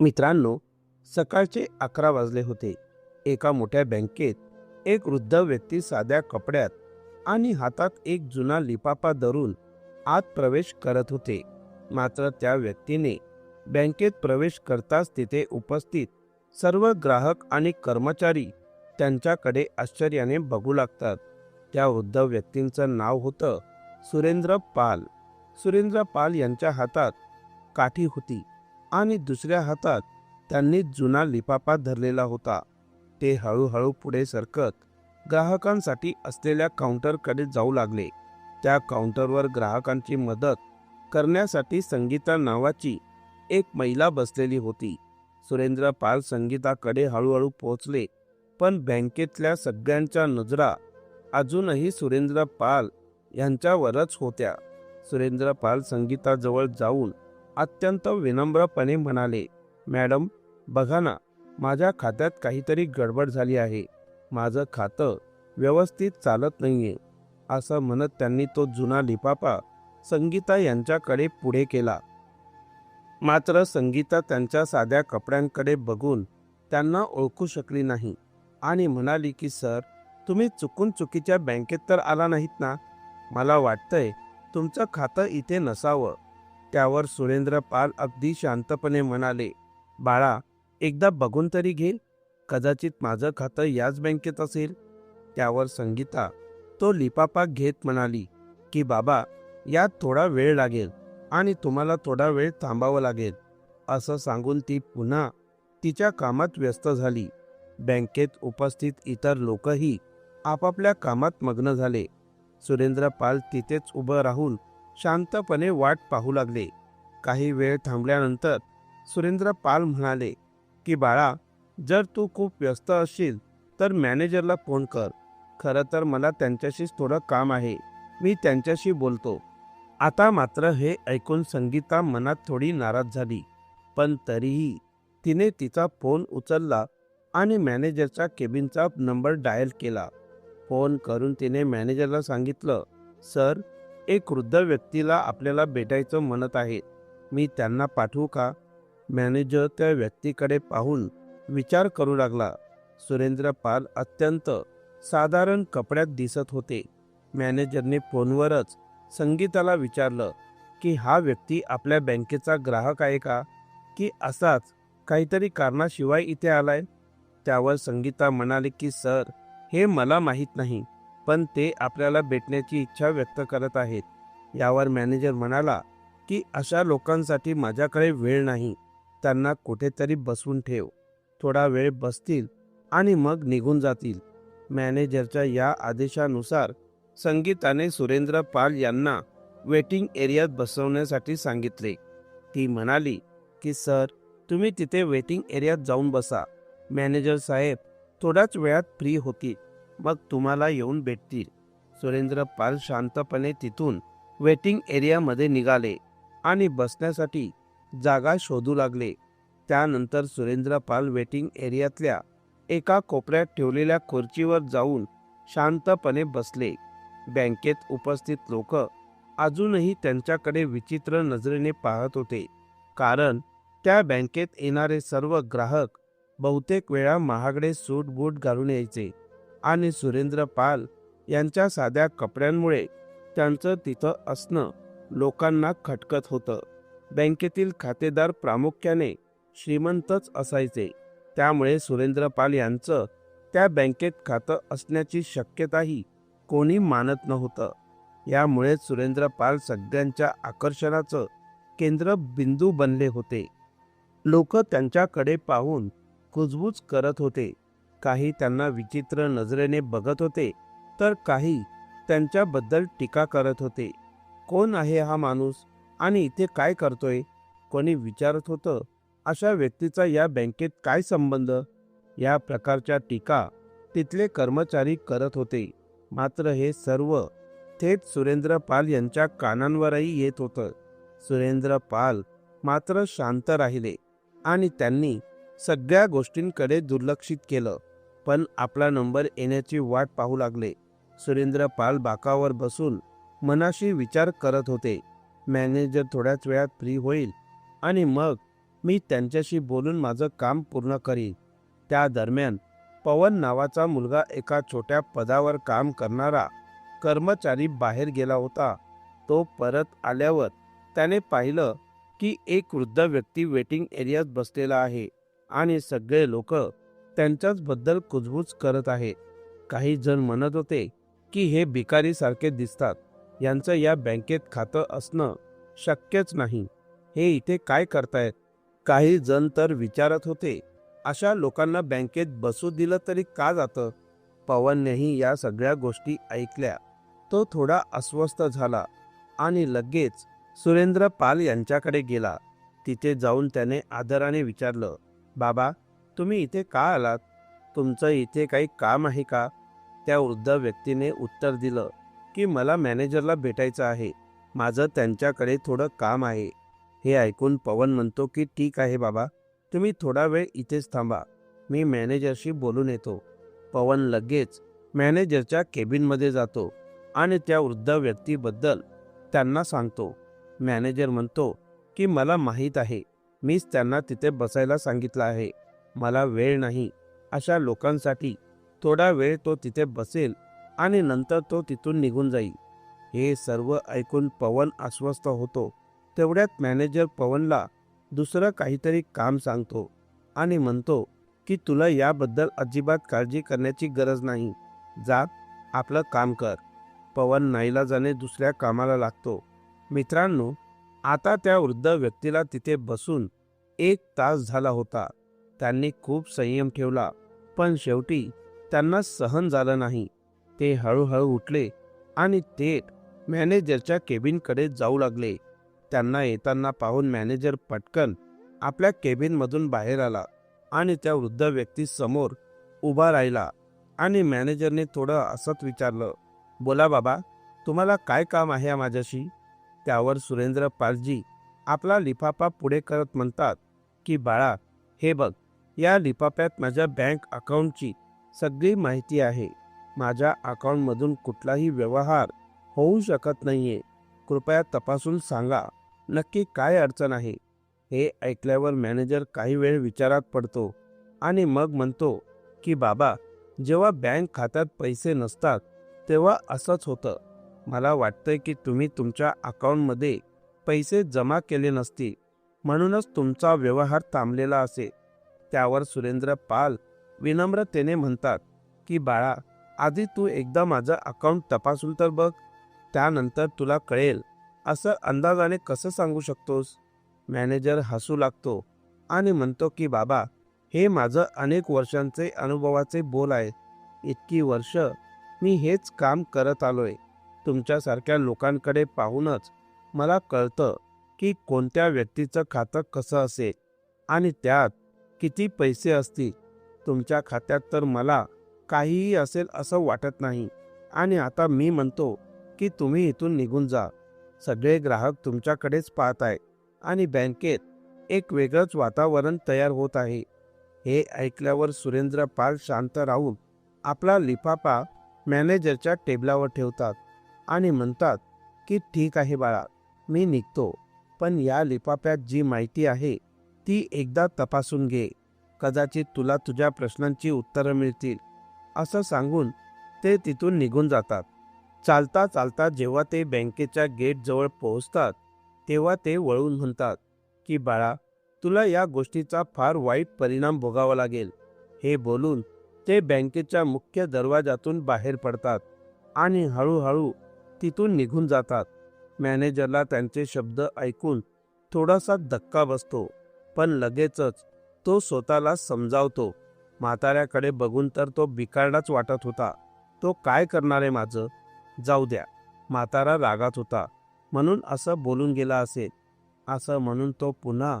मित्रांनो सकाळचे अकरा वाजले होते. एका मोठ्या बँकेत एक वृद्ध व्यक्ती साध्या कपड्यात आणि हातात एक जुना लिपापा धरून आत प्रवेश करत होते. मात्र त्या व्यक्तीने बँकेत प्रवेश करताच तिथे उपस्थित सर्व ग्राहक आणि कर्मचारी त्यांच्याकडे आश्चर्याने बघू लागतात. त्या वृद्ध व्यक्तींचं नाव होतं सुरेंद्र पाल. सुरेंद्र पाल यांच्या हातात काठी होती. आणि दुसऱ्या हातात त्यांनी जुना लिफाफा धरलेला होता. ते हळूहळू पुढे सरकत ग्राहकांसाठी असलेल्या काउंटरकडे जाऊ लागले. त्या काउंटरवर ग्राहकांची मदत करण्यासाठी संगीता नावाची एक महिला बसलेली होती. सुरेंद्र पाल संगीताकडे हळूहळू पोहोचले पण बँकेतल्या सगळ्यांच्या नजरा अजूनही सुरेंद्र पाल यांच्यावरच होत्या. सुरेंद्र पाल संगीताजवळ जाऊन अत्यंत विनम्रपणे म्हणाले मॅडम बघा ना माझ्या खात्यात काहीतरी गडबड झाली आहे. माझं खातं व्यवस्थित चालत नाहीये. असं म्हणत त्यांनी तो जुना लिपापा संगीता यांच्याकडे पुढे केला. मात्र संगीता त्यांच्या साध्या कपड्यांकडे बघून त्यांना ओळखू शकली नाही आणि म्हणाली की सर तुम्ही चुकून चुकीच्या बँकेत तर आला नाहीत ना? मला वाटतंय तुमचं खातं इथे नसावं. त्यावर सुरेंद्र पाल अगदी शांतपणे म्हणाले बाळा एकदा बघून तरी घेईल? कदाचित माझं खातं याच बँकेत असेल? त्यावर संगीता तो लिपापाक घेत म्हणाली की बाबा यात थोडा वेळ लागेल आणि तुम्हाला थोडा वेळ थांबावं लागेल. असं सांगून ती पुन्हा तिच्या कामात व्यस्त झाली. बँकेत उपस्थित इतर लोकही आपापल्या कामात मग्न झाले. सुरेंद्र पाल तिथेच उभं राहून शांतपणे वाट पाहू लागले. काही वेळ थांबल्यानंतर सुरेंद्र पाल म्हणाले की बाळा जर तू खूप व्यस्त असशील तर मॅनेजरला फोन कर. खरं तर मला त्यांच्याशीच थोडं काम आहे. मी त्यांच्याशी बोलतो. आता मात्र हे ऐकून संगीता मनात थोडी नाराज झाली. पण तरीही तिने तिचा फोन उचलला आणि मॅनेजरच्या केबिनचा नंबर डायल केला. फोन करून तिने मॅनेजरला सांगितलं सर एक वृद्ध व्यक्तीला आपल्याला भेटायचं म्हणत आहे. मी त्यांना पाठवू का? मॅनेजर त्या व्यक्तीकडे पाहून विचार करू लागला. सुरेंद्र पाल अत्यंत साधारण कपड्यात दिसत होते. मॅनेजरने फोनवरच संगीताला विचारलं की हा व्यक्ती आपल्या बँकेचा ग्राहक आहे का? की असाच काहीतरी कारणाशिवाय इथे आलाय? त्यावर संगीता म्हणाले की सर हे मला माहीत नाही. पण ते आपल्याला भेटण्याची इच्छा व्यक्त करत आहेत. यावर मॅनेजर म्हणाला की अशा लोकांसाठी माझ्याकडे वेळ नाही. त्यांना कुठेतरी बसवून ठेव. थोडा वेळ बसतील आणि मग निघून जातील. मॅनेजरच्या या आदेशानुसार संगीताने सुरेंद्र पाल यांना वेटिंग एरियात बसवण्यासाठी सांगितले. ती म्हणाली की सर तुम्ही तिथे वेटिंग एरियात जाऊन बसा. मॅनेजर साहेब थोड्याच वेळात फ्री होतील. मग तुम्हाला येऊन भेटतील. सुरेंद्र पाल शांतपणे तिथून वेटिंग एरियामध्ये निघाले आणि बसण्यासाठी जागा शोधू लागले. त्यानंतर सुरेंद्र पाल वेटिंग एरियातल्या एका कोपऱ्यात ठेवलेल्या खुर्चीवर जाऊन शांतपणे बसले. बँकेत उपस्थित लोक अजूनही त्यांच्याकडे विचित्र नजरेने पाहत होते. कारण त्या बँकेत येणारे सर्व ग्राहक बहुतेक वेळा महागडे सूट बूट घालून यायचे. आणि सुरेंद्र पाल यांच्या साध्या कपड्यांमुळे त्यांचं तिथं असणं लोकांना खटकत होतं. बँकेतील खातेदार प्रामुख्याने श्रीमंतच असायचे. त्यामुळे सुरेंद्र पाल यांचं त्या बँकेत खातं असण्याची शक्यताही कोणी मानत नव्हतं. यामुळे सुरेंद्र पाल सगळ्यांच्या आकर्षणाचं केंद्रबिंदू बनले होते. लोक त्यांच्याकडे पाहून कुजबूज करत होते. काही त्यांना विचित्र नजरेने बघत होते तर काही त्यांच्याबद्दल टीका करत होते. कोण आहे हा माणूस? आणि इथे काय करतोय? कोणी विचारत होतं? अशा व्यक्तीचा या बँकेत काय संबंध? या प्रकारच्या टीका तिथले कर्मचारी करत होते. मात्र हे सर्व थेट सुरेंद्र पाल यांच्या कानांवरही येत होतं. सुरेंद्र पाल मात्र शांत राहिले आणि त्यांनी सगळ्या गोष्टींकडे दुर्लक्षित केलं. पण आपला नंबर येण्याची वाट पाहू लागले. सुरेंद्र पाल बाकावर बसून मनाशी विचार करत होते. मॅनेजर थोड्याच वेळात फ्री होईल आणि मग मी त्यांच्याशी बोलून माझं काम पूर्ण करीन. त्या दरम्यान पवन नावाचा मुलगा एका छोट्या पदावर काम करणारा कर्मचारी बाहेर गेला होता. तो परत आल्यावर त्याने पाहिलं की एक वृद्ध व्यक्ती वेटिंग एरियात बसलेला आहे आणि सगळे लोक त्यांच्याच बद्दल कुजबूज करत आहे. काही जण म्हणत होते की हे भिकारीसारखे दिसतात. यांचं या बँकेत खातं असणं शक्यच नाही. हे इथे काय करतायत? काही जण तर विचारत होते अशा लोकांना बँकेत बसू दिलं तरी का जातं? पवननेही या सगळ्या गोष्टी ऐकल्या. तो थोडा अस्वस्थ झाला आणि लगेच सुरेंद्र पाल यांच्याकडे गेला. तिथे जाऊन त्याने आदराने विचारलं बाबा तुम्ही इथे का आलात? तुमचं इथे काही काम आहे का? त्या वृद्ध व्यक्तीने उत्तर दिलं की मला मॅनेजरला भेटायचं आहे. माझं त्यांच्याकडे थोडं काम आहे. हे ऐकून पवन म्हणतो की ठीक आहे बाबा. तुम्ही थोडा वेळ इथेच थांबा. मी मॅनेजरशी बोलून येतो. पवन लगेच मॅनेजरच्या केबिनमध्ये जातो आणि त्या वृद्ध व्यक्तीबद्दल त्यांना सांगतो. मॅनेजर म्हणतो की मला माहीत आहे. मीच त्यांना तिथे बसायला सांगितलं आहे. मला वेळ नाही अशा लोकांसाठी थोडा वेळ तो तिथे बसेल आणि नंतर तो तिथून निघून जाईल. हे सर्व ऐकून पवन अस्वस्थ होतो. तेवढ्यात मॅनेजर पवनला दुसरं काहीतरी काम सांगतो आणि म्हणतो की तुला याबद्दल अजिबात काळजी करण्याची गरज नाही. जा आपलं काम कर. पवन नाईलाजाने दुसऱ्या कामाला लागतो. मित्रांनो आता त्या वृद्ध व्यक्तीला तिथे बसून एक तास झाला होता. त्यांनी खूप संयम ठेवला पण शेवटी त्यांना सहन झालं नाही. ते हळूहळू उठले आणि थेट मॅनेजरच्या केबिनकडे जाऊ लागले. त्यांना येताना पाहून मॅनेजर पटकन आपल्या केबिनमधून बाहेर आला आणि त्या वृद्ध व्यक्ती समोर उभा राहिला आणि मॅनेजरने थोडं असत विचारलं बोला बाबा तुम्हाला काय काम आहे माझ्याशी? त्यावर सुरेंद्र पालजी आपला लिफाफा पुढे करत म्हणतात की बाळा हे बघ या लिफाफ्यात माझ्या बँक अकाउंटची सगळी माहिती आहे. माझ्या अकाउंटमधून कुठलाही व्यवहार होऊ शकत नाहीये. कृपया तपासून सांगा. नक्की काय अडचण आहे? हे ऐकल्यावर मॅनेजर काही वेळ विचारात पडतो आणि मग म्हणतो की बाबा जेव्हा बँक खात्यात पैसे नसतात तेव्हा असंच होतं. मला वाटतंय की तुम्ही तुमच्या अकाउंटमध्ये पैसे जमा केले नसतील. म्हणूनच तुमचा व्यवहार थांबलेला असेल. त्यावर सुरेंद्र पाल विनम्रतेने म्हणतात की बाळा आधी तू एकदा माझं अकाउंट तपासून तर बघ. त्यानंतर तुला कळेल. असं अंदाजाने कसं सांगू शकतोस? मॅनेजर हसू लागतो आणि म्हणतो की बाबा हे माझं अनेक वर्षांचे अनुभवाचे बोल आहे. इतकी वर्ष मी हेच काम करत आलोय. तुमच्यासारख्या लोकांकडे पाहूनच मला कळतं की कोणत्या व्यक्तीचं खातं कसं असेल आणि त्यात किती पैसे असतील? तुमच्या खात्यात तर मला काहीही असेल असं वाटत नाही. आणि आता मी म्हणतो की तुम्ही इथून निघून जा. सगळे ग्राहक तुमच्याकडेच पाहत आहे आणि बँकेत एक वेगळंच वातावरण तयार होत आहे. हे ऐकल्यावर सुरेंद्र पाल शांत राहून आपला लिफाफा मॅनेजरच्या टेबलावर ठेवतात आणि म्हणतात की ठीक आहे बाळा मी निघतो. पण या लिफाफ्यात जी माहिती आहे ती एकदा तपासून घे. कदाचित तुला तुझ्या प्रश्नांची उत्तरं मिळतील असं सांगून ते तिथून निघून जातात. चालता चालता जेव्हा ते बँकेच्या गेटजवळ पोहोचतात तेव्हा ते वळून म्हणतात की बाळा तुला या गोष्टीचा फार वाईट परिणाम भोगावा लागेल. हे बोलून ते बँकेच्या मुख्य दरवाजातून बाहेर पडतात आणि हळूहळू तिथून निघून जातात. मॅनेजरला त्यांचे शब्द ऐकून थोडासा धक्का बसतो पण लगेचच तो स्वतःला समजावतो. म्हाताऱ्याकडे बघून तर तो बिकारडाच वाटत होता. तो काय करणार आहे माझं? जाऊ द्या. म्हातारा रागात होता. म्हणून असं बोलून गेला असेल. असं म्हणून तो पुन्हा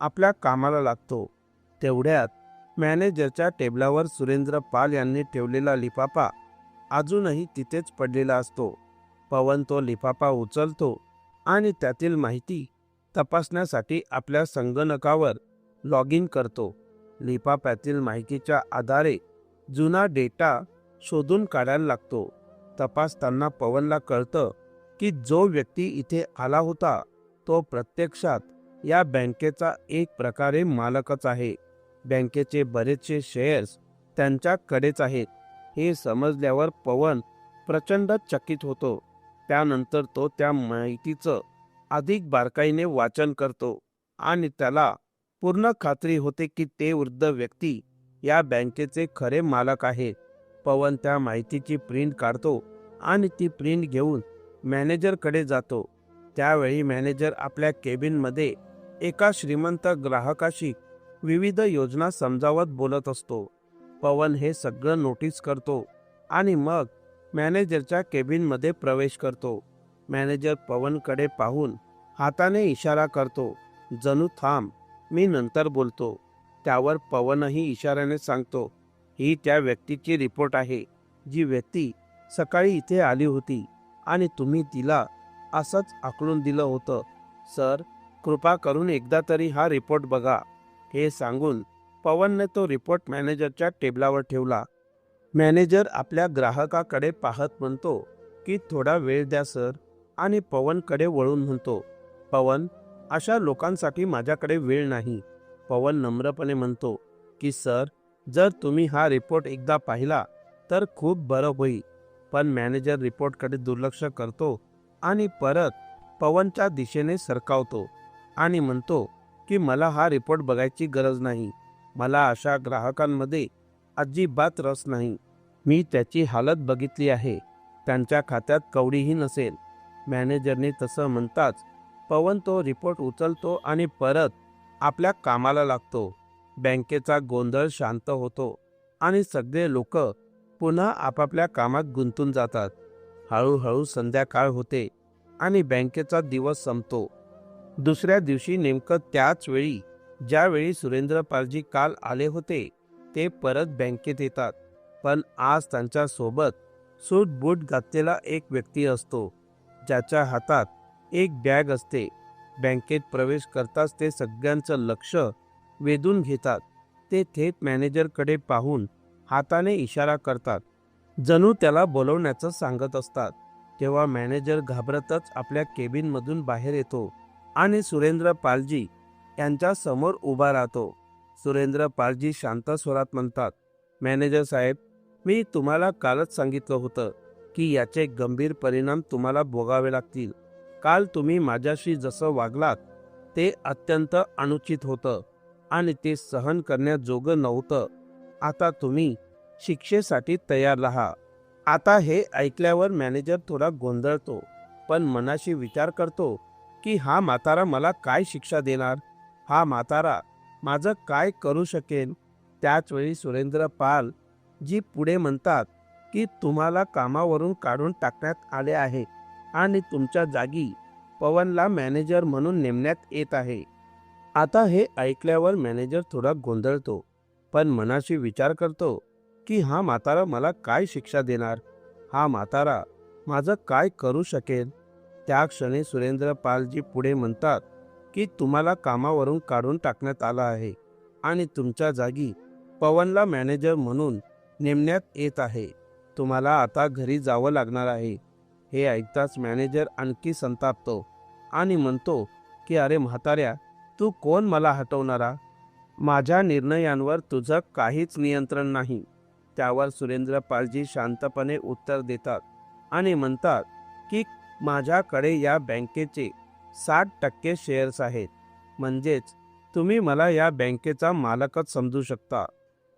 आपल्या कामाला लागतो. तेवढ्यात मॅनेजरच्या टेबलावर सुरेंद्र पाल यांनी ठेवलेला लिफाफा अजूनही तिथेच पडलेला असतो. पवन तो लिफाफा उचलतो आणि त्यातील माहिती तपासण्यासाठी आपल्या संगणकावर लॉग इन करतो लिफाफ्यातील माहितीच्या आधारे जुना डेटा शोधून काढायला लागतो. तपासताना पवनला कळतं की जो व्यक्ती इथे आला होता तो प्रत्यक्षात या बँकेचा एक प्रकारे मालकच आहे. बँकेचे बरेचसे शेअर्स त्यांच्याकडेच आहेत. हे समजल्यावर पवन प्रचंड चकित होतो. त्यानंतर तो त्या माहितीचं अधिक बारकाईने वाचन करतो आणि त्याला पूर्ण खात्री होते की ते वृद्ध व्यक्ती या बँकेचे खरे मालक आहेत. पवन त्या माहितीची प्रिंट काढतो आणि ती प्रिंट घेऊन मॅनेजरकडे जातो. त्यावेळी मॅनेजर आपल्या केबिनमध्ये एका श्रीमंत ग्राहकाशी विविध योजना समजावत बोलत असतो. पवन हे सगळं नोटीस करतो आणि मग मॅनेजरच्या केबिनमध्ये प्रवेश करतो. मॅनेजर पवनकडे पाहून हाताने इशारा करतो जणू थांब मी नंतर बोलतो. त्यावर पवनही इशाऱ्याने सांगतो. ही त्या व्यक्तीची रिपोर्ट आहे. जी व्यक्ती सकाळी इथे आली होती आणि तुम्ही तिला असंच आकलून दिलं होतं. सर कृपा करून एकदा तरी हा रिपोर्ट बघा. हे सांगून पवनने तो रिपोर्ट मॅनेजरच्या टेबलावर ठेवला. मॅनेजर आपल्या ग्राहकाकडे पाहत म्हणतो की थोडा वेळ द्या सर. आणि पवनकडे वळून म्हणतो पवन अशा लोकांसाठी माझ्याकडे वेळ नाही. पवन नम्रपणे म्हणतो की सर जर तुम्ही हा रिपोर्ट एकदा पाहिला तर खूप बरं होईल. पण मॅनेजर रिपोर्टकडे दुर्लक्ष करतो आणि परत पवनच्या दिशेने सरकावतो आणि म्हणतो की मला हा रिपोर्ट बघायची गरज नाही. मला अशा ग्राहकांमध्ये अजिबात रस नाही. मी त्याची हालत बघितली आहे. त्यांच्या खात्यात कवडीही नसेल. मॅनेजरने तसं म्हणताच पवन तो रिपोर्ट उचलतो आणि परत आपल्या कामाला लागतो. बँकेचा गोंधळ शांत होतो आणि सगळे लोक पुन्हा आपापल्या कामात गुंतून जातात. हळूहळू संध्याकाळ होते आणि बँकेचा दिवस संपतो. दुसऱ्या दिवशी नेमकं त्याच वेळी ज्यावेळी सुरेंद्र पालजी काल आले होते ते परत बँकेत येतात. पण आज त्यांच्यासोबत सूट बूट घातलेला एक व्यक्ती असतो ज्याच्या हातात एक बॅग असते. बँकेत प्रवेश करताच ते सगळ्यांचं लक्ष वेधून घेतात. ते थेट मॅनेजरकडे पाहून हाताने इशारा करतात. जणू त्याला बोलवण्याचं सांगत असतात. तेव्हा मॅनेजर घाबरतच आपल्या केबिनमधून बाहेर येतो आणि सुरेंद्र पालजी यांच्या समोर उभा राहतो. सुरेंद्र पालजी शांत स्वरात म्हणतात मॅनेजर साहेब मी तुम्हाला कालच सांगितलं होतं की याचे गंभीर परिणाम तुम्हाला भोगावे लागतील. काल तुम्ही माझ्याशी जसं वागलात ते अत्यंत अनुचित होतं आणि ते सहन करण्याजोगं नव्हतं. आता तुम्ही शिक्षेसाठी तयार राहा. आता हे ऐकल्यावर मॅनेजर थोडा गोंधळतो पण मनाशी विचार करतो की हा म्हातारा मला काय शिक्षा देणार? हा म्हातारा माझं काय करू शकेल त्याचवेळी सुरेंद्र पाल जी पुढे म्हणतात की तुम्हाला कामावरून काढून टाकण्यात आले आहे आणि तुमच्या जागी पवनला मॅनेजर म्हणून नेमण्यात येत आहे. आता हे ऐकल्यावर मॅनेजर थोडा गोंधळतो पण मनाशी विचार करतो की हा म्हातारा मला काय शिक्षा देणार? हा म्हातारा माझं काय करू शकेल? त्या क्षणी सुरेंद्र पालजी पुढे म्हणतात की तुम्हाला कामावरून काढून टाकण्यात आलं आहे आणि तुमच्या जागी पवनला मॅनेजर म्हणून नेमण्यात येत आहे. तुम्हाला आता घरी जावं लागणार आहे. हे ऐकताच मॅनेजर आणखी संतापतो आणि म्हणतो की अरे म्हाताऱ्या तू कोण मला हटवणारा? माझ्या निर्णयांवर तुझं काहीच नियंत्रण नाही. त्यावर सुरेंद्र पालजी शांतपणे उत्तर देतात आणि म्हणतात की माझ्याकडे या बँकेचे साठ टक्के शेअर्स आहेत. म्हणजेच तुम्ही मला या बँकेचा मालकच समजू शकता.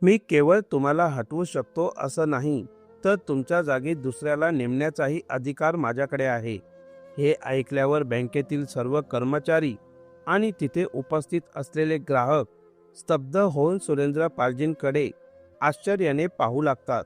मी केवळ तुम्हाला हटवू शकतो असं नाही. तर तुमच्या जागी दुसऱ्याला नेमण्याचाही अधिकार माझ्याकडे आहे. हे ऐकल्यावर बँकेतील सर्व कर्मचारी आणि तिथे उपस्थित असलेले ग्राहक स्तब्ध होऊन सुरेंद्र पालजींकडे आश्चर्याने पाहू लागतात.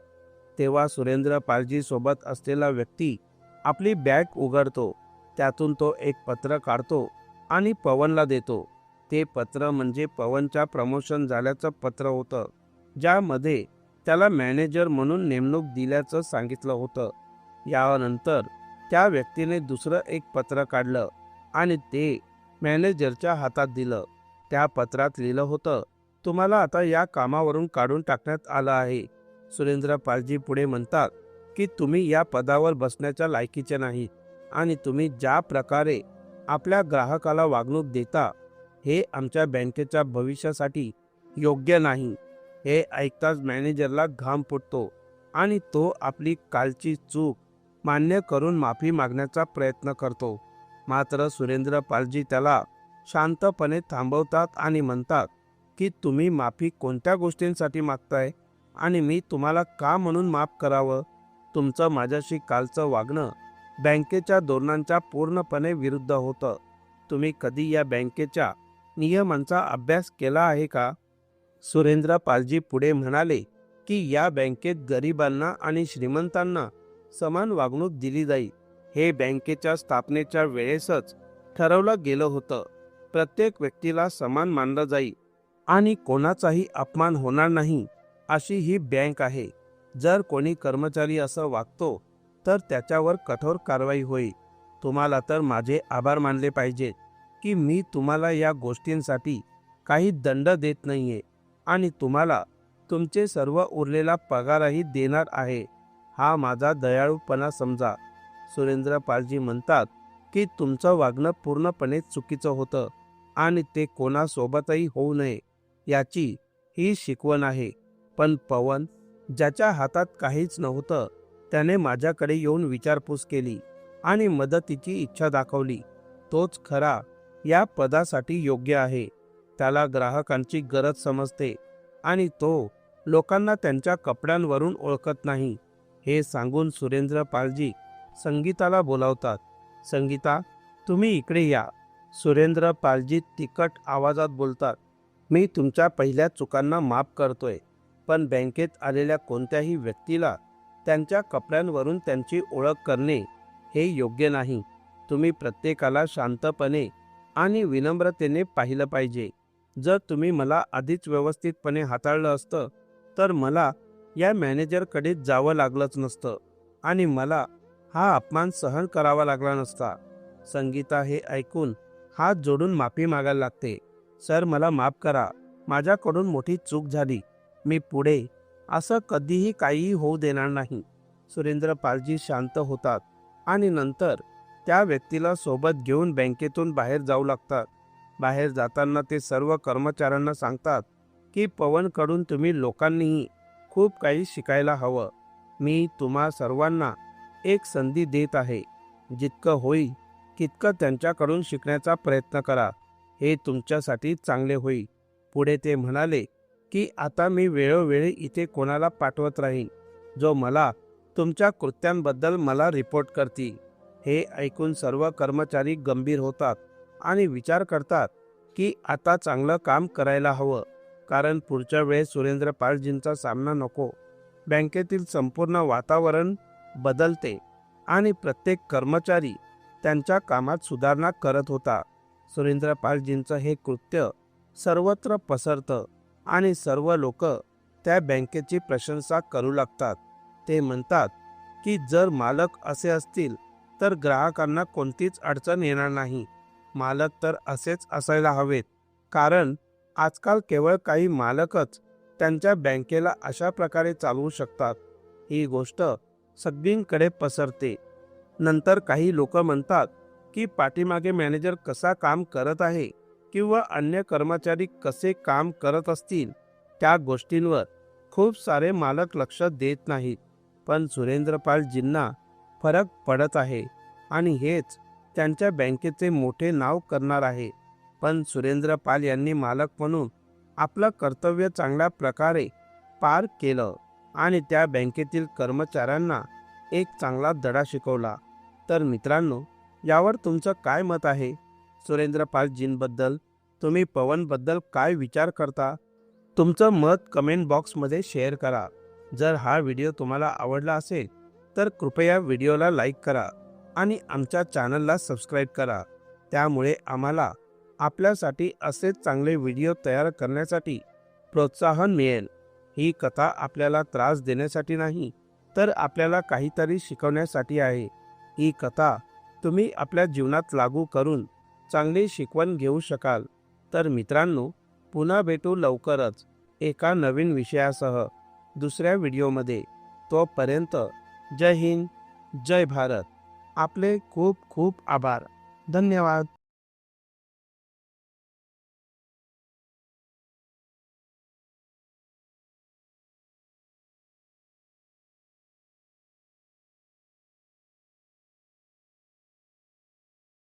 तेव्हा सुरेंद्र पालजी सोबत असलेला व्यक्ती आपली बॅग उघडतो त्यातून तो एक पत्र काढतो आणि पवनला देतो. ते पत्र म्हणजे पवनच्या प्रमोशन झाल्याचं पत्र होतं ज्यामध्ये त्याला मॅनेजर म्हणून नेमणूक दिल्याचं सांगितलं होतं. यानंतर त्या व्यक्तीने दुसरं एक पत्र काढलं आणि ते मॅनेजरच्या हातात दिलं. त्या पत्रात लिहिलं होतं तुम्हाला आता या कामावरून काढून टाकण्यात आलं आहे. सुरेंद्र पालजी पुढे म्हणतात की तुम्ही या पदावर बसण्याच्या लायकीचे नाही आणि तुम्ही ज्या प्रकारे आपल्या ग्राहकाला वागणूक देता हे आमच्या बँकेच्या भविष्यासाठी योग्य नाही. हे ऐकताच मॅनेजरला घाम फुटतो आणि तो आपली कालची चूक मान्य करून माफी मागण्याचा प्रयत्न करतो. मात्र सुरेंद्र पालजी त्याला शांतपणे थांबवतात आणि म्हणतात की तुम्ही माफी कोणत्या गोष्टींसाठी मागताय आणि मी तुम्हाला का म्हणून माफ करावं? तुमचं माझ्याशी कालचं वागणं बँकेच्या धोरणांच्या पूर्णपणे विरुद्ध होतं. तुम्ही कधी या बँकेच्या नियमांचा अभ्यास केला आहे का? सुरेंद्र पालजी पुढे म्हणाले की या बँकेत गरिबांना आणि श्रीमंतांना समान वागणूक दिली जाईल. हे बँकेच्या स्थापनेच्या वेळेसच ठरवलं गेलं होतं. प्रत्येक व्यक्तीला समान मानलं जाईल आणि कोणाचाही अपमान होणार नाही अशी ही बँक आहे. जर कोणी कर्मचारी असं वागतो तर त्याच्यावर कठोर कारवाई होईल. तुम्हाला तर माझे आभार मानले पाहिजेत की मी तुम्हाला या गोष्टींसाठी काही दंड देत नाहीये. आणि तुम्हाला तुमचे सर्व उरलेला पगारही देणार आहे. हा माझा दयाळूपणा समजा. सुरेंद्र पालजी म्हणतात की तुमचं वागणं पूर्णपणे चुकीचं होतं आणि ते कोणासोबतही होऊ नये याची ही शिकवण आहे. पण पवन ज्याच्या हातात काहीच नव्हतं त्याने माझ्याकडे येऊन विचारपूस केली आणि मदतीची इच्छा दाखवली. तोच खरा या पदासाठी योग्य आहे. त्याला ग्राहकांची गरज समजते आणि तो लोकांना त्यांच्या कपड्यांवरून ओळखत नाही. हे सांगून सुरेंद्र पालजी संगीताला बोलावतात. संगीता तुम्ही इकडे या. सुरेंद्र पालजी तिखट आवाजात बोलतात. मी तुमच्या पहिल्या चुकांना माफ करतोय पण बँकेत आलेल्या कोणत्याही व्यक्तीला त्यांच्या कपड्यांवरून त्यांची ओळख करणे हे योग्य नाही. तुम्ही प्रत्येकाला शांतपणे आणि विनम्रतेने पाहिलं पाहिजे. जर तुम्ही मला आधीच व्यवस्थितपणे हाताळलं असतं तर मला या मॅनेजरकडे जावं लागलंच नसतं आणि मला हा अपमान सहन करावा लागला नसता. संगीता हे ऐकून हात जोडून माफी मागायला लागते. सर मला माफ करा. माझ्याकडून मोठी चूक झाली. मी पुढे असं कधीही काहीही होऊ देणार नाही. सुरेंद्र पालजी शांत होतात आणि नंतर त्या व्यक्तीला सोबत घेऊन बँकेतून बाहेर जाऊ लागतात. बाहेर जाताना ते सर्व कर्मचाऱ्यांना सांगतात की पवनकडून तुम्ही लोकांनीही खूप काही शिकायला हवं. मी तुम्हा सर्वांना एक संधी देत आहे. जितकं होईल तितकं त्यांच्याकडून शिकण्याचा प्रयत्न करा. हे तुमच्यासाठी चांगले होईल. पुढे ते म्हणाले की आता मी वेळोवेळी इथे कोणाला पाठवत राहीन जो मला तुमच्या कृत्यांबद्दल मला रिपोर्ट करतील. हे ऐकून सर्व कर्मचारी गंभीर होतात. आणि विचार करतात की आता चांगलं काम करायला हवं. कारण पुढच्या वेळेस सुरेंद्र पालजींचा सामना नको. बँकेतील संपूर्ण वातावरण बदलते आणि प्रत्येक कर्मचारी त्यांच्या कामात सुधारणा करत होता. सुरेंद्र पालजींचं हे कृत्य सर्वत्र पसरतं आणि सर्व लोक त्या बँकेची प्रशंसा करू लागतात. ते म्हणतात की जर मालक असे असतील तर ग्राहकांना कोणतीच अडचण येणार नाही. मालक तर असेच असायला हवेत. कारण आजकाल केवळ काही मालकच त्यांच्या बँकेला अशा प्रकारे चालवू शकतात. ही गोष्ट सगळींकडे पसरते. नंतर काही लोक म्हणतात की पाठीमागे मॅनेजर कसा काम करत आहे किंवा अन्य कर्मचारी कसे काम करत असतील त्या गोष्टींवर खूप सारे मालक लक्ष देत नाहीत. पण सुरेंद्रपालजींना फरक पडत आहे. आणि हेच त्यांच्या बँकेचे मोठे नाव करणार आहे. पण सुरेंद्र पाल यांनी मालक म्हणून आपलं कर्तव्य चांगल्या प्रकारे पार केलं आणि त्या बँकेतील कर्मचाऱ्यांना एक चांगला धडा शिकवला. तर मित्रांनो यावर तुमचं काय मत आहे? सुरेंद्र पालजींबद्दल तुम्ही पवनबद्दल काय विचार करता? तुमचं मत कमेंट बॉक्समध्ये शेअर करा. जर हा व्हिडिओ तुम्हाला आवडला असेल तर कृपया व्हिडिओला लाईक करा. आणि आमच्या चॅनलला सबस्क्राईब करा. त्यामुळे आम्हाला आपल्यासाठी असेच चांगले व्हिडिओ तयार करण्यासाठी प्रोत्साहन मिळेल. ही कथा आपल्याला त्रास देण्यासाठी नाही तर आपल्याला काहीतरी शिकवण्यासाठी आहे. ही कथा तुम्ही आपल्या जीवनात लागू करून चांगली शिकवण घेऊ शकाल. तर मित्रांनो पुन्हा भेटू लवकरच एका नवीन विषयासह दुसऱ्या व्हिडिओमध्ये. तोपर्यंत जय हिंद जय भारत. आपले खूप खूप आभार. धन्यवाद.